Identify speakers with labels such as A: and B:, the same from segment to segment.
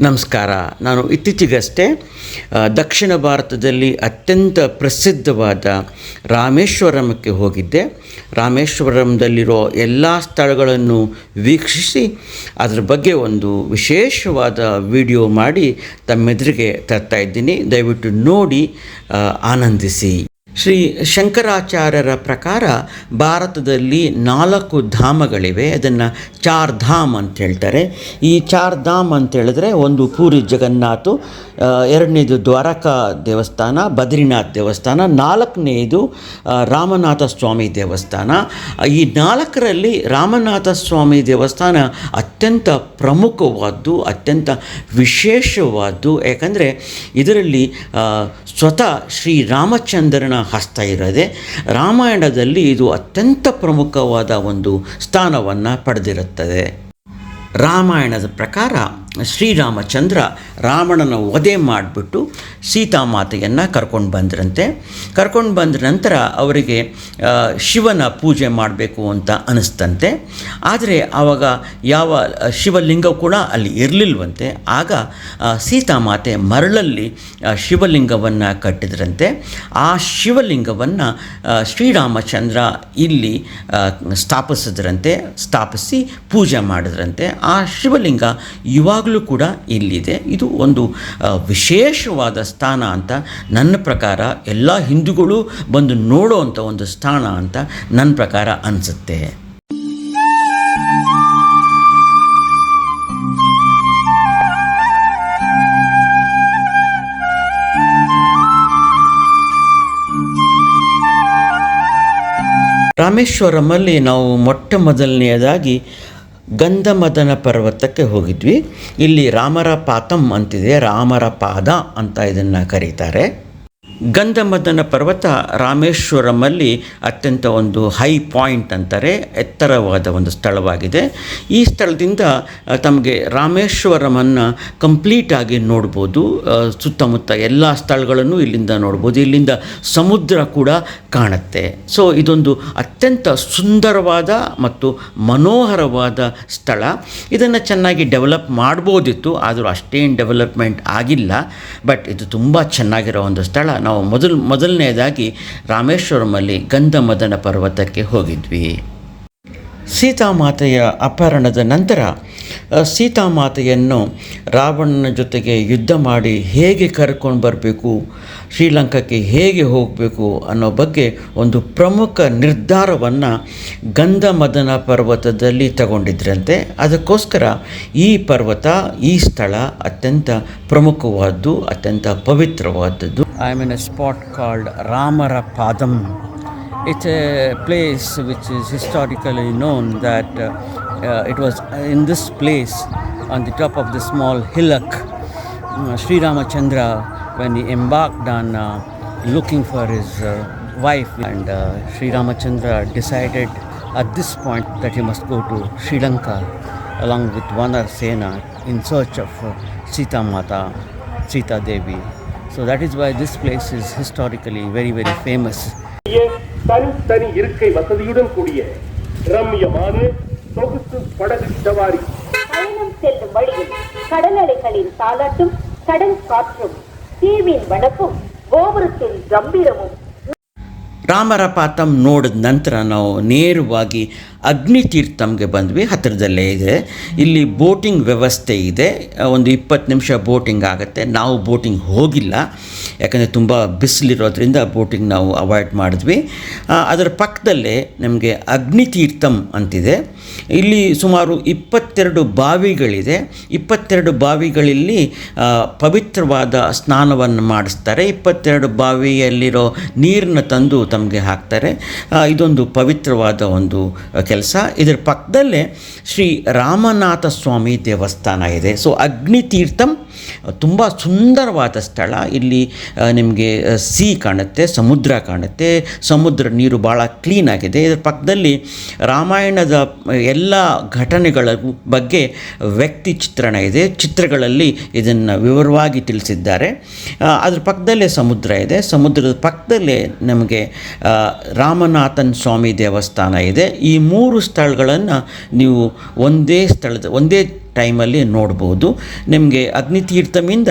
A: ನಮಸ್ಕಾರ. ನಾನು ಇತ್ತೀಚೆಗಷ್ಟೇ ದಕ್ಷಿಣ ಭಾರತದಲ್ಲಿ ಅತ್ಯಂತ ಪ್ರಸಿದ್ಧವಾದ ರಾಮೇಶ್ವರಮಕ್ಕೆ ಹೋಗಿದ್ದೆ. ರಾಮೇಶ್ವರಂದಲ್ಲಿರೋ ಎಲ್ಲ ಸ್ಥಳಗಳನ್ನು ವೀಕ್ಷಿಸಿ, ಅದರ ಬಗ್ಗೆ ಒಂದು ವಿಶೇಷವಾದ ವಿಡಿಯೋ ಮಾಡಿ ತಮ್ಮೆದುರಿಗೆ ತರ್ತಾ ಇದ್ದೀನಿ. ದಯವಿಟ್ಟು ನೋಡಿ ಆನಂದಿಸಿ. ಶ್ರೀ ಶಂಕರಾಚಾರ್ಯರ ಪ್ರಕಾರ ಭಾರತದಲ್ಲಿ ನಾಲ್ಕು ಧಾಮಗಳಿವೆ. ಅದನ್ನು ಚಾರ್ ಧಾಮ್ ಅಂತ ಹೇಳ್ತಾರೆ. ಈ ಚಾರ್ ಧಾಮ್ ಅಂತ ಹೇಳಿದ್ರೆ ಒಂದು ಪೂರಿ ಜಗನ್ನಾಥ್ ಎರಡನೇದು ದ್ವಾರಕಾ ದೇವಸ್ಥಾನ, ಬದ್ರಿನಾಥ್ ದೇವಸ್ಥಾನ, ನಾಲ್ಕನೇದು ರಾಮನಾಥ ಸ್ವಾಮಿ ದೇವಸ್ಥಾನ. ಈ ನಾಲ್ಕರಲ್ಲಿ ರಾಮನಾಥ ಸ್ವಾಮಿ ದೇವಸ್ಥಾನ ಅತ್ಯಂತ ಪ್ರಮುಖವಾದ್ದು, ಅತ್ಯಂತ ವಿಶೇಷವಾದ್ದು. ಯಾಕಂದರೆ ಇದರಲ್ಲಿ ಸ್ವತಃ ಶ್ರೀ ರಾಮಚಂದ್ರನ ಹಸ್ತ ಇರದೆ ರಾಮಾಯಣದಲ್ಲಿ ಇದು ಅತ್ಯಂತ ಪ್ರಮುಖವಾದ ಒಂದು ಸ್ಥಾನವನ್ನು ಪಡೆದಿರುತ್ತದೆ. ರಾಮಾಯಣದ ಪ್ರಕಾರ ಶ್ರೀರಾಮಚಂದ್ರ ರಾವಣನ ವಧೆ ಮಾಡಿಬಿಟ್ಟು ಸೀತಾಮಾತೆಯನ್ನು ಕರ್ಕೊಂಡು ಬಂದ್ರಂತೆ. ಕರ್ಕೊಂಡು ಬಂದ ನಂತರ ಅವರಿಗೆ ಶಿವನ ಪೂಜೆ ಮಾಡಬೇಕು ಅಂತ ಅನಿಸ್ತಂತೆ. ಆದರೆ ಆವಾಗ ಯಾವ ಶಿವಲಿಂಗ ಕೂಡ ಅಲ್ಲಿ ಇರಲಿಲ್ವಂತೆ. ಆಗ ಸೀತಾಮಾತೆ ಮರಳಲ್ಲಿ ಶಿವಲಿಂಗವನ್ನು ಕಟ್ಟಿದ್ರಂತೆ. ಆ ಶಿವಲಿಂಗವನ್ನು ಶ್ರೀರಾಮಚಂದ್ರ ಇಲ್ಲಿ ಸ್ಥಾಪಿಸಿದ್ರಂತೆ, ಸ್ಥಾಪಿಸಿ ಪೂಜೆ ಮಾಡಿದ್ರಂತೆ. ಆ ಶಿವಲಿಂಗ ಇವಾಗಲೂ ಕೂಡ ಇಲ್ಲಿದೆ. ಇದು ಒಂದು ವಿಶೇಷವಾದ ಸ್ಥಾನ ಅಂತ ನನ್ನ ಪ್ರಕಾರ ಎಲ್ಲ ಹಿಂದೂಗಳು ಬಂದು ನೋಡೋವಂಥ ಒಂದು ಸ್ಥಾನ ಅಂತ ನನ್ನ ಪ್ರಕಾರ ಅನಿಸುತ್ತೆ. ರಾಮೇಶ್ವರಮಲ್ಲಿ ನಾವು ಮೊಟ್ಟ ಮೊದಲನೆಯದಾಗಿ ಗಂಧಮದನ ಪರ್ವತಕ್ಕೆ ಹೋಗಿದ್ವಿ. ಇಲ್ಲಿ ರಾಮರ ಪಾತಂ ಅಂತಿದೆ ರಾಮರ ಪಾದ ಅಂತ ಇದನ್ನು ಕರೀತಾರೆ. ಗಂಧಮದನ ಪರ್ವತ ರಾಮೇಶ್ವರಮಲ್ಲಿ ಅತ್ಯಂತ ಒಂದು ಹೈ ಪಾಯಿಂಟ್ ಅಂತಾರೆ ಎತ್ತರವಾದ ಒಂದು ಸ್ಥಳವಾಗಿದೆ. ಈ ಸ್ಥಳದಿಂದ ತಮಗೆ ರಾಮೇಶ್ವರಮನ್ನು ಕಂಪ್ಲೀಟಾಗಿ ನೋಡ್ಬೋದು. ಸುತ್ತಮುತ್ತ ಎಲ್ಲ ಸ್ಥಳಗಳನ್ನು ಇಲ್ಲಿಂದ ನೋಡ್ಬೋದು. ಇಲ್ಲಿಂದ ಸಮುದ್ರ ಕೂಡ ಕಾಣುತ್ತೆ. ಸೊ, ಇದೊಂದು ಅತ್ಯಂತ ಸುಂದರವಾದ ಮತ್ತು ಮನೋಹರವಾದ ಸ್ಥಳ. ಇದನ್ನು ಚೆನ್ನಾಗಿ ಡೆವಲಪ್ ಮಾಡ್ಬೋದಿತ್ತು, ಆದರೂ ಅಷ್ಟೇನು ಡೆವಲಪ್ಮೆಂಟ್ ಆಗಿಲ್ಲ. ಬಟ್ ಇದು ತುಂಬ ಚೆನ್ನಾಗಿರೋ ಒಂದು ಸ್ಥಳ. ನಾವು ಮೊದಲು ಮೊದಲನೇದಾಗಿ ರಾಮೇಶ್ವರಮಲ್ಲಿ ಗಂಧಮದನ ಪರ್ವತಕ್ಕೆ ಹೋಗಿದ್ವಿ. ಸೀತಾಮಾತೆಯ ಅಪಹರಣದ ನಂತರ ಸೀತಾಮಾತೆಯನ್ನು ರಾವಣನ ಜೊತೆಗೆ ಯುದ್ಧ ಮಾಡಿ ಹೇಗೆ ಕರ್ಕೊಂಡು ಬರಬೇಕು, ಶ್ರೀಲಂಕಾಕ್ಕೆ ಹೇಗೆ ಹೋಗಬೇಕು ಅನ್ನೋ ಬಗ್ಗೆ ಒಂದು ಪ್ರಮುಖ ನಿರ್ಧಾರವನ್ನು ಗಂಧಮದನ ಪರ್ವತದಲ್ಲಿ ತಗೊಂಡಿದ್ರಂತೆ. ಅದಕ್ಕೋಸ್ಕರ ಈ ಪರ್ವತ, ಈ ಸ್ಥಳ ಅತ್ಯಂತ ಪ್ರಮುಖವಾದ್ದು, ಅತ್ಯಂತ ಪವಿತ್ರವಾದದ್ದು. I'm in a spot called Ramarapadam. It's a place which is historically known that uh, uh, it was in this place, on the top of the small hillock, uh, Sri Ramachandra, when he embarked on uh, looking for his uh, wife, and uh, Sri Ramachandra decided at this point that he must go to Sri Lanka along with Vanar Sena in search of uh, Sita Mata, Sita Devi, So that is why this place is historically very, very famous.
B: கூடிய தனித்தனி இருக்கை வசதியுடன் கூடிய ரம்மியமான சொகுசு படகு சவாரி
C: பயணம் செல்லும் வழியில் கடலலைகளின் தாலாட்டும் கடல் காற்றும் தீவின் வனப்பும் கோபுரத்தின் கம்பீரமும்
A: ರಾಮರ ಪಾತಂ ನೋಡಿದ ನಂತರ ನಾವು ನೇರವಾಗಿ ಅಗ್ನಿ ತೀರ್ಥಂಗೆ ಬಂದ್ವಿ ಹತ್ತಿರದಲ್ಲೇ ಇದೆ. ಇಲ್ಲಿ ಬೋಟಿಂಗ್ ವ್ಯವಸ್ಥೆ ಇದೆ. ಒಂದು ಇಪ್ಪತ್ತು ನಿಮಿಷ ಬೋಟಿಂಗ್ ಆಗುತ್ತೆ. ನಾವು ಬೋಟಿಂಗ್ ಹೋಗಿಲ್ಲ. ಯಾಕಂದರೆ ತುಂಬ ಬಿಸಿಲಿರೋದ್ರಿಂದ ಬೋಟಿಂಗ್ ನಾವು ಅವಾಯ್ಡ್ ಮಾಡಿದ್ವಿ. ಅದರ ಪಕ್ಕದಲ್ಲೇ ನಮಗೆ ಅಗ್ನಿ ತೀರ್ಥಂ ಅಂತಿದೆ. ಇಲ್ಲಿ ಸುಮಾರು ಇಪ್ಪತ್ತೆರಡು ಬಾವಿಗಳಿದೆ. ಇಪ್ಪತ್ತೆರಡು ಬಾವಿಗಳಲ್ಲಿ ಪವಿತ್ರವಾದ ಸ್ನಾನವನ್ನು ಮಾಡಿಸ್ತಾರೆ. ಇಪ್ಪತ್ತೆರಡು ಬಾವಿಯಲ್ಲಿರೋ ನೀರನ್ನು ತಂದು ತಮಗೆ ಹಾಕ್ತಾರೆ. ಇದೊಂದು ಪವಿತ್ರವಾದ ಒಂದು ಕೆಲಸ. ಇದರ ಪಕ್ಕದಲ್ಲೇ ಶ್ರೀ ರಾಮನಾಥ ಸ್ವಾಮಿ ದೇವಸ್ಥಾನ ಇದೆ. ಸೊ ಅಗ್ನಿ ತೀರ್ಥಂ ತುಂಬ ಸುಂದರವಾದ ಸ್ಥಳ. ಇಲ್ಲಿ ನಿಮಗೆ ಸಿ ಕಾಣುತ್ತೆ, ಸಮುದ್ರ ಕಾಣುತ್ತೆ, ಸಮುದ್ರ ನೀರು ಭಾಳ ಕ್ಲೀನ್ ಆಗಿದೆ. ಇದರ ಪಕ್ಕದಲ್ಲಿ ರಾಮಾಯಣದ ಎಲ್ಲ ಘಟನೆಗಳ ಬಗ್ಗೆ ವ್ಯಕ್ತಿ ಚಿತ್ರಣ ಇದೆ. ಚಿತ್ರಗಳಲ್ಲಿ ಇದನ್ನು ವಿವರವಾಗಿ ತಿಳಿಸಿದ್ದಾರೆ. ಅದರ ಪಕ್ಕದಲ್ಲೇ ಸಮುದ್ರ ಇದೆ. ಸಮುದ್ರದ ಪಕ್ಕದಲ್ಲೇ ನಮಗೆ ರಾಮನಾಥನ್ ಸ್ವಾಮಿ ದೇವಸ್ಥಾನ ಇದೆ. ಈ ಮೂರು ಸ್ಥಳಗಳನ್ನು ನೀವು ಒಂದೇ ಸ್ಥಳದ, ಒಂದೇ ಟೈಮಲ್ಲಿ ನೋಡ್ಬೋದು. ನಿಮಗೆ ಅಗ್ನಿತೀರ್ಥಮಿಂದ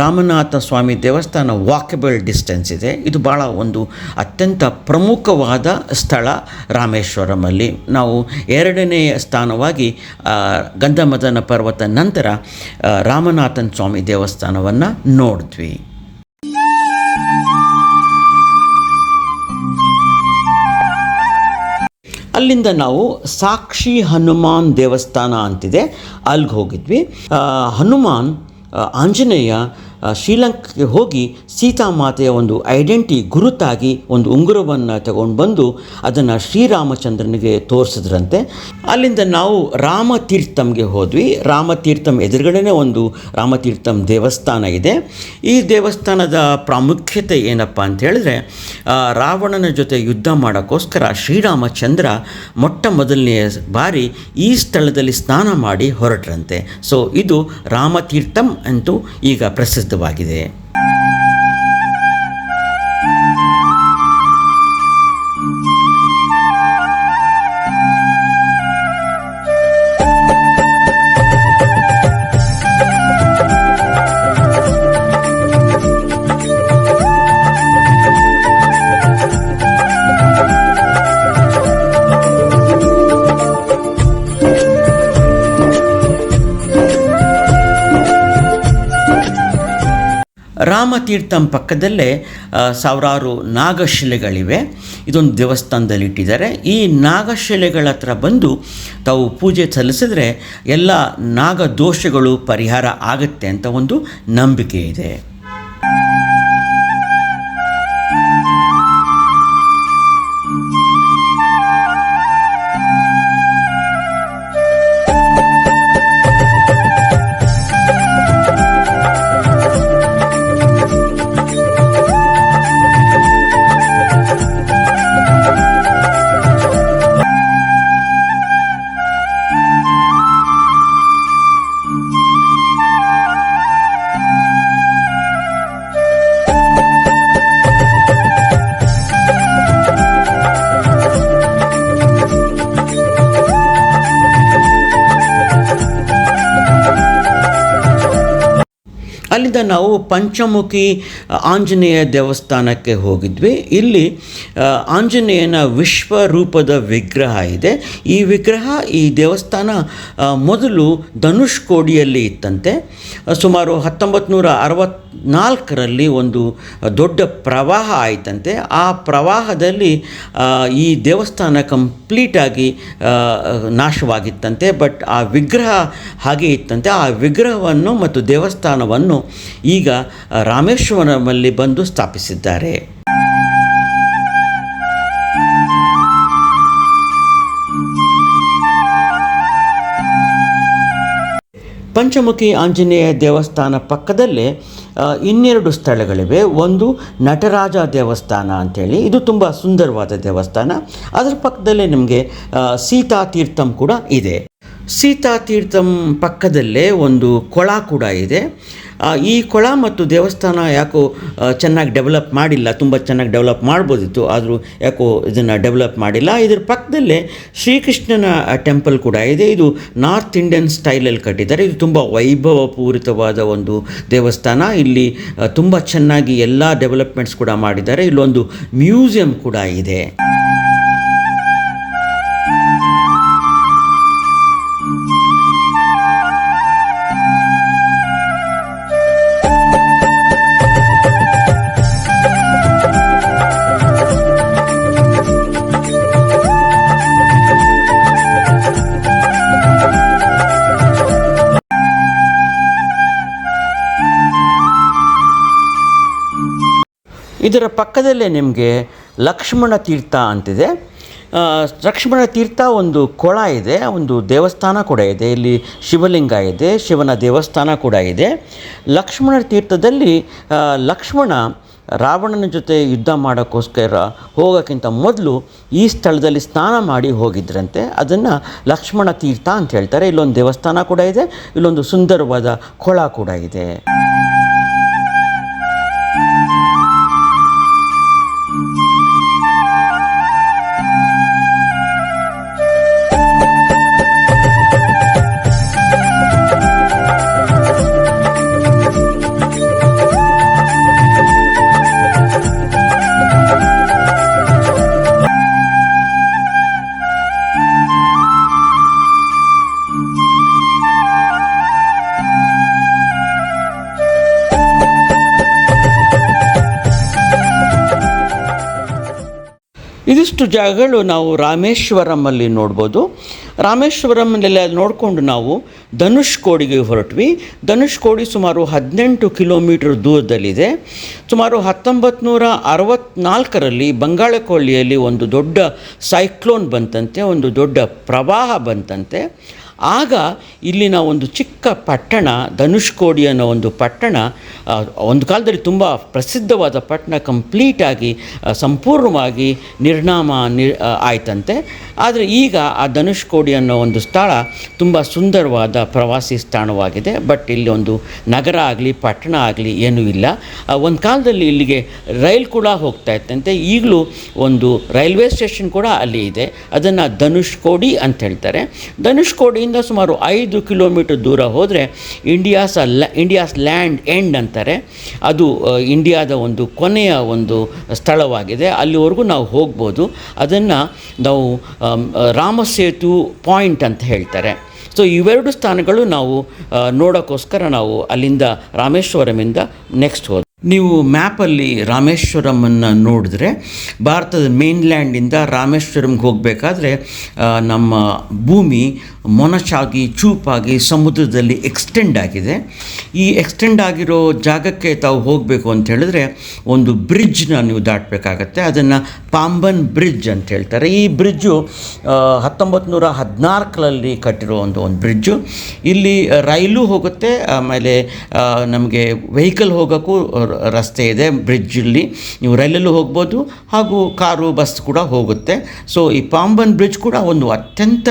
A: ರಾಮನಾಥ ಸ್ವಾಮಿ ದೇವಸ್ಥಾನ ವಾಕಬಲ್ ಡಿಸ್ಟೆನ್ಸ್ ಇದೆ. ಇದು ಭಾಳ ಒಂದು ಅತ್ಯಂತ ಪ್ರಮುಖವಾದ ಸ್ಥಳ ರಾಮೇಶ್ವರಮಲ್ಲಿ. ನಾವು ಎರಡನೆಯ ಸ್ಥಾನವಾಗಿ ಗಂಧಮದನ ಪರ್ವತ ನಂತರ ರಾಮನಾಥನ್ ಸ್ವಾಮಿ ದೇವಸ್ಥಾನವನ್ನು ನೋಡಿದ್ವಿ. ಅಲ್ಲಿಂದ ನಾವು ಸಾಕ್ಷಿ ಹನುಮಾನ್ ದೇವಸ್ಥಾನ ಅಂತಿದೆ. ಅಲ್ಲಿಗೆ ಹೋಗಿದ್ವಿ. ಹನುಮಾನ್ ಆಂಜನೇಯ ಶ್ರೀಲಂಕಾಗೆ ಹೋಗಿ ಸೀತಾಮಾತೆಯ ಒಂದು ಐಡೆಂಟಿ ಗುರುತಾಗಿ ಒಂದು ಉಂಗುರವನ್ನು ತಗೊಂಡು ಬಂದು ಅದನ್ನು ಶ್ರೀರಾಮಚಂದ್ರನಿಗೆ ತೋರಿಸಿದ್ರಂತೆ. ಅಲ್ಲಿಂದ ನಾವು ರಾಮತೀರ್ಥಂಗೆ ಹೋದ್ವಿ. ರಾಮತೀರ್ಥಂ ಎದುರುಗಡೆನೇ ಒಂದು ರಾಮತೀರ್ಥಂ ದೇವಸ್ಥಾನ ಇದೆ. ಈ ದೇವಸ್ಥಾನದ ಪ್ರಾಮುಖ್ಯತೆ ಏನಪ್ಪ ಅಂತ ಹೇಳಿದ್ರೆ ರಾವಣನ ಜೊತೆ ಯುದ್ಧ ಮಾಡೋಕ್ಕೋಸ್ಕರ ಶ್ರೀರಾಮಚಂದ್ರ ಮೊಟ್ಟ ಮೊದಲನೆಯ ಬಾರಿ ಈ ಸ್ಥಳದಲ್ಲಿ ಸ್ನಾನ ಮಾಡಿ ಹೊರಟ್ರಂತೆ. ಸೊ ಇದು ರಾಮತೀರ್ಥಂ ಅಂತೂ ಈಗ ಪ್ರಸಿದ್ಧವಾಗಿದೆ. ರಾಮತೀರ್ಥಂ ಪಕ್ಕದಲ್ಲೇ ಸಾವಿರಾರು ನಾಗಶಿಲೆಗಳಿವೆ. ಇದೊಂದು ದೇವಸ್ಥಾನದಲ್ಲಿ ಇಟ್ಟಿದ್ದಾರೆ ಈ ನಾಗಶಿಲೆಗಳ ಹತ್ರ ಬಂದು ತಾವು ಪೂಜೆ ಸಲ್ಲಿಸಿದ್ರೆ ಎಲ್ಲ ನಾಗದೋಷಗಳು ಪರಿಹಾರ ಆಗುತ್ತೆ ಅಂತ ಒಂದು ನಂಬಿಕೆ ಇದೆ. ಅಲ್ಲಿಂದ ನಾವು ಪಂಚಮುಖಿ, ಆಂಜನೇಯ ದೇವಸ್ಥಾನಕ್ಕೆ ಹೋಗಿದ್ವಿ. ಇಲ್ಲಿ ಆಂಜನೇಯನ ವಿಶ್ವರೂಪದ ವಿಗ್ರಹ ಇದೆ. ಈ ವಿಗ್ರಹ, ಈ ದೇವಸ್ಥಾನ ಮೊದಲು ಧನುಷ್ಕೋಡಿಯಲ್ಲಿ ಇತ್ತಂತೆ. ಸುಮಾರು ಹತ್ತೊಂಬತ್ತು ನೂರ ಅರವತ್ನಾಲ್ಕರಲ್ಲಿ ಒಂದು ದೊಡ್ಡ ಪ್ರವಾಹ ಆಯಿತಂತೆ. ಆ ಪ್ರವಾಹದಲ್ಲಿ ಈ ದೇವಸ್ಥಾನ ಕಂಪ್ಲೀಟಾಗಿ ನಾಶವಾಗಿತ್ತಂತೆ. ಬಟ್ ಆ ವಿಗ್ರಹ ಹಾಗೆ ಇತ್ತಂತೆ. ಆ ವಿಗ್ರಹವನ್ನು ಮತ್ತು ದೇವಸ್ಥಾನವನ್ನು ಈಗ ರಾಮೇಶ್ವರಮಲ್ಲಿ ಬಂದು ಸ್ಥಾಪಿಸಿದ್ದಾರೆ. ಪಂಚಮುಖಿ ಆಂಜನೇಯ ದೇವಸ್ಥಾನ ಪಕ್ಕದಲ್ಲೇ ಇನ್ನೆರಡು ಸ್ಥಳಗಳಿವೆ. ಒಂದು ನಟರಾಜ ದೇವಸ್ಥಾನ ಅಂಥೇಳಿ ಇದು ತುಂಬ ಸುಂದರವಾದ ದೇವಸ್ಥಾನ. ಅದರ ಪಕ್ಕದಲ್ಲೇ ನಿಮಗೆ ಸೀತಾ ತೀರ್ಥಂ ಕೂಡ ಇದೆ. ಸೀತಾ ತೀರ್ಥಂ ಪಕ್ಕದಲ್ಲೇ ಒಂದು ಕೊಳ ಕೂಡ ಇದೆ. ಈ ಕೊಳ ಮತ್ತು ದೇವಸ್ಥಾನ ಯಾಕೋ ಚೆನ್ನಾಗಿ ಡೆವಲಪ್ ಮಾಡಿಲ್ಲ, ತುಂಬ ಚೆನ್ನಾಗಿ ಡೆವಲಪ್ ಮಾಡ್ಬೋದಿತ್ತು, ಆದರೂ ಯಾಕೋ ಇದನ್ನು ಡೆವಲಪ್ ಮಾಡಿಲ್ಲ. ಇದರ ಪಕ್ಕದಲ್ಲೇ ಶ್ರೀಕೃಷ್ಣನ ಟೆಂಪಲ್ ಕೂಡ ಇದೆ. ಇದು ನಾರ್ತ್ ಇಂಡಿಯನ್ ಸ್ಟೈಲಲ್ಲಿ ಕಟ್ಟಿದ್ದಾರೆ. ಇದು ತುಂಬ ವೈಭವಪೂರಿತವಾದ ಒಂದು ದೇವಸ್ಥಾನ. ಇಲ್ಲಿ ತುಂಬ ಚೆನ್ನಾಗಿ ಎಲ್ಲ ಡೆವಲಪ್ಮೆಂಟ್ಸ್ ಕೂಡ ಮಾಡಿದ್ದಾರೆ. ಇಲ್ಲೊಂದು ಮ್ಯೂಸಿಯಂ ಕೂಡ ಇದೆ. ಇದರ ಪಕ್ಕದಲ್ಲೇ ನಿಮಗೆ ಲಕ್ಷ್ಮಣ ತೀರ್ಥ ಅಂತಿದೆ. ಲಕ್ಷ್ಮಣ ತೀರ್ಥ ಒಂದು ಕೊಳ ಇದೆ, ಒಂದು ದೇವಸ್ಥಾನ ಕೂಡ ಇದೆ. ಇಲ್ಲಿ ಶಿವಲಿಂಗ ಇದೆ, ಶಿವನ ದೇವಸ್ಥಾನ ಕೂಡ ಇದೆ. ಲಕ್ಷ್ಮಣ ತೀರ್ಥದಲ್ಲಿ ಲಕ್ಷ್ಮಣ ರಾವಣನ ಜೊತೆ ಯುದ್ಧ ಮಾಡೋಕ್ಕೋಸ್ಕರ ಹೋಗೋಕ್ಕಿಂತ ಮೊದಲು ಈ ಸ್ಥಳದಲ್ಲಿ ಸ್ನಾನ ಮಾಡಿ ಹೋಗಿದ್ರಂತೆ. ಅದನ್ನು ಲಕ್ಷ್ಮಣ ತೀರ್ಥ ಅಂತ ಹೇಳ್ತಾರೆ. ಇಲ್ಲೊಂದು ದೇವಸ್ಥಾನ ಕೂಡ ಇದೆ, ಇಲ್ಲೊಂದು ಸುಂದರವಾದ ಕೊಳ ಕೂಡ ಇದೆ. ಇಷ್ಟು ಜಾಗಗಳು ನಾವು ರಾಮೇಶ್ವರಮ್ಮಲ್ಲಿ ನೋಡ್ಬೋದು. ರಾಮೇಶ್ವರಮಲ್ಲೆಲ್ಲ ನೋಡಿಕೊಂಡು ನಾವು ಧನುಷ್ಕೋಡಿಗೆ ಹೊರಟ್ವಿ. ಧನುಷ್ಕೋಡಿ ಸುಮಾರು ಹದಿನೆಂಟು ಕಿಲೋಮೀಟರ್ ದೂರದಲ್ಲಿದೆ. ಸುಮಾರು ಹತ್ತೊಂಬತ್ತು ನೂರ ಅರವತ್ತ್ನಾಲ್ಕರಲ್ಲಿ ಬಂಗಾಳಕೊಲ್ಲಿಯಲ್ಲಿ ಒಂದು ದೊಡ್ಡ ಸೈಕ್ಲೋನ್ ಬಂತಂತೆ, ಒಂದು ದೊಡ್ಡ ಪ್ರವಾಹ ಬಂತಂತೆ. ಆಗ ಇಲ್ಲಿನ ಒಂದು ಚಿಕ್ಕ ಪಟ್ಟಣ ಧನುಷ್ಕೋಡಿ ಅನ್ನೋ ಒಂದು ಪಟ್ಟಣ ಒಂದು ಕಾಲದಲ್ಲಿ ತುಂಬ ಪ್ರಸಿದ್ಧವಾದ ಪಟ್ಟಣ ಕಂಪ್ಲೀಟಾಗಿ ಸಂಪೂರ್ಣವಾಗಿ ನಿರ್ನಾಮ ನಿ ಆಯ್ತಂತೆ. ಆದರೆ ಈಗ ಆ ಧನುಷ್ಕೋಡಿ ಅನ್ನೋ ಒಂದು ಸ್ಥಳ ತುಂಬ ಸುಂದರವಾದ ಪ್ರವಾಸಿ ಸ್ಥಾನವಾಗಿದೆ. ಬಟ್ ಇಲ್ಲಿ ಒಂದು ನಗರ ಆಗಲಿ, ಪಟ್ಟಣ ಆಗಲಿ ಏನೂ ಇಲ್ಲ. ಒಂದು ಕಾಲದಲ್ಲಿ ಇಲ್ಲಿಗೆ ರೈಲ್ ಕೂಡ ಹೋಗ್ತಾ ಇತ್ತಂತೆ. ಈಗಲೂ ಒಂದು ರೈಲ್ವೆ ಸ್ಟೇಷನ್ ಕೂಡ ಅಲ್ಲಿ ಇದೆ. ಅದನ್ನು ಧನುಷ್ಕೋಡಿ ಅಂತ ಹೇಳ್ತಾರೆ. ಧನುಷ್ಕೋಡಿಯಿಂದ ಸುಮಾರು ಐದು ಕಿಲೋಮೀಟರ್ ದೂರ ಹೋದರೆ ಇಂಡಿಯಾಸ್ ಇಂಡಿಯಾಸ್ ಲ್ಯಾಂಡ್ ಎಂಡ್ ಅಂತಾರೆ. ಅದು ಇಂಡಿಯಾದ ಒಂದು ಕೊನೆಯ ಒಂದು ಸ್ಥಳವಾಗಿದೆ. ಅಲ್ಲಿವರೆಗೂ ನಾವು ಹೋಗ್ಬೋದು. ಅದನ್ನು ನಾವು ರಾಮಸೇತು ಪಾಯಿಂಟ್ ಅಂತ ಹೇಳ್ತಾರೆ. ಸೊ, ಇವೆರಡು ಸ್ಥಾನಗಳು ನಾವು ನೋಡೋಕ್ಕೋಸ್ಕರ ನಾವು ಅಲ್ಲಿಂದ ರಾಮೇಶ್ವರಮಿಂದ ನೆಕ್ಸ್ಟ್ ಹೋದ ನೀವು ಮ್ಯಾಪಲ್ಲಿ ರಾಮೇಶ್ವರಮನ್ನು ನೋಡಿದ್ರೆ, ಭಾರತದ ಮೇನ್ಲ್ಯಾಂಡಿಂದ ರಾಮೇಶ್ವರಂಗೆ ಹೋಗಬೇಕಾದ್ರೆ ನಮ್ಮ ಭೂಮಿ ಮೊನಚಾಗಿ, ಚೂಪಾಗಿ ಸಮುದ್ರದಲ್ಲಿ ಎಕ್ಸ್ಟೆಂಡ್ ಆಗಿದೆ. ಈ ಎಕ್ಸ್ಟೆಂಡ್ ಆಗಿರೋ ಜಾಗಕ್ಕೆ ತಾವು ಹೋಗಬೇಕು ಅಂತ ಹೇಳಿದ್ರೆ, ಒಂದು ಬ್ರಿಡ್ಜ್ನ ನೀವು ದಾಟಬೇಕಾಗತ್ತೆ. ಅದನ್ನು ಪಾಂಬನ್ ಬ್ರಿಡ್ಜ್ ಅಂತ ಹೇಳ್ತಾರೆ. ಈ ಬ್ರಿಡ್ಜು ಹತ್ತೊಂಬತ್ತು ನೂರ ಹದಿನಾಲ್ಕರಲ್ಲಿ ಕಟ್ಟಿರೋ ಒಂದು ಒಂದು ಬ್ರಿಡ್ಜು ಇಲ್ಲಿ ರೈಲು ಹೋಗುತ್ತೆ, ಆಮೇಲೆ ನಮಗೆ ವೆಹಿಕಲ್ ಹೋಗೋಕ್ಕೂ ರಸ್ತೆ ಇದೆ ಬ್ರಿಡ್ಜಲ್ಲಿ ನೀವು ರೈಲಲ್ಲೂ ಹೋಗ್ಬೋದು, ಹಾಗೂ ಕಾರು ಬಸ್ ಕೂಡ ಹೋಗುತ್ತೆ. ಸೊ ಈ ಪಾಂಬನ್ ಬ್ರಿಡ್ಜ್ ಕೂಡ ಒಂದು ಅತ್ಯಂತ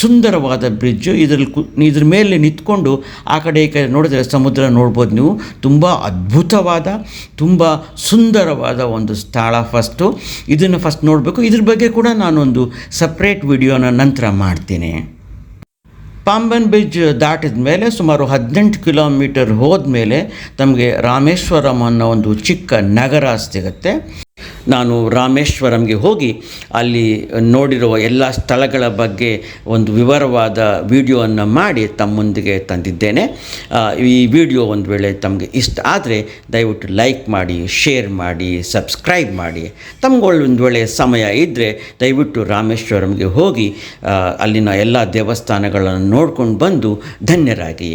A: ಸುಂದರವಾದ ಬ್ರಿಡ್ಜ್ ಇದರಲ್ಲಿ ಕು, ಇದ್ರ ಮೇಲೆ ನಿಂತ್ಕೊಂಡು ಆ ಕಡೆ ಈ ಕಡೆ ನೋಡಿದ್ರೆ ಸಮುದ್ರ ನೋಡ್ಬೋದು ನೀವು. ತುಂಬ ಅದ್ಭುತವಾದ, ತುಂಬ ಸುಂದರವಾದ ಒಂದು ಸ್ಥಳ ಫಸ್ಟು ಇದನ್ನು ಫಸ್ಟ್ ನೋಡಬೇಕು. ಇದ್ರ ಬಗ್ಗೆ ಕೂಡ ನಾನೊಂದು ಸಪ್ರೇಟ್ ವಿಡಿಯೋನ ನಂತರ ಮಾಡ್ತೀನಿ. ಪಾಂಬನ್ ಬ್ರಿಡ್ಜ್ ದಾಟಿದ ಮೇಲೆ ಸುಮಾರು ಹದಿನೆಂಟು ಕಿಲೋಮೀಟರ್ ಹೋದ್ಮೇಲೆ ತಮಗೆ ರಾಮೇಶ್ವರಂ ಅನ್ನೋ ಒಂದು ಚಿಕ್ಕ ನಗರ ಸಿಗುತ್ತೆ. ನಾನು ರಾಮೇಶ್ವರಂಗೆ ಹೋಗಿ ಅಲ್ಲಿ ನೋಡಿರುವ ಎಲ್ಲ ಸ್ಥಳಗಳ ಬಗ್ಗೆ ಒಂದು ವಿವರವಾದ ವಿಡಿಯೋವನ್ನು ಮಾಡಿ ತಮ್ಮೊಂದಿಗೆ ತಂದಿದ್ದೇನೆ. ಈ ವಿಡಿಯೋ ಒಂದು ವೇಳೆ ತಮಗೆ ಇಷ್ಟ ಆದರೆ ದಯವಿಟ್ಟು ಲೈಕ್ ಮಾಡಿ, ಶೇರ್ ಮಾಡಿ, ಸಬ್ಸ್ಕ್ರೈಬ್ ಮಾಡಿ. ತಮಗೊಳ್ಳೊಂದು ವೇಳೆ ಸಮಯ ಇದ್ದರೆ ದಯವಿಟ್ಟು ರಾಮೇಶ್ವರಂಗೆ ಹೋಗಿ ಅಲ್ಲಿನ ಎಲ್ಲ ದೇವಸ್ಥಾನಗಳನ್ನು ನೋಡ್ಕೊಂಡು ಬಂದು ಧನ್ಯರಾಗಿ.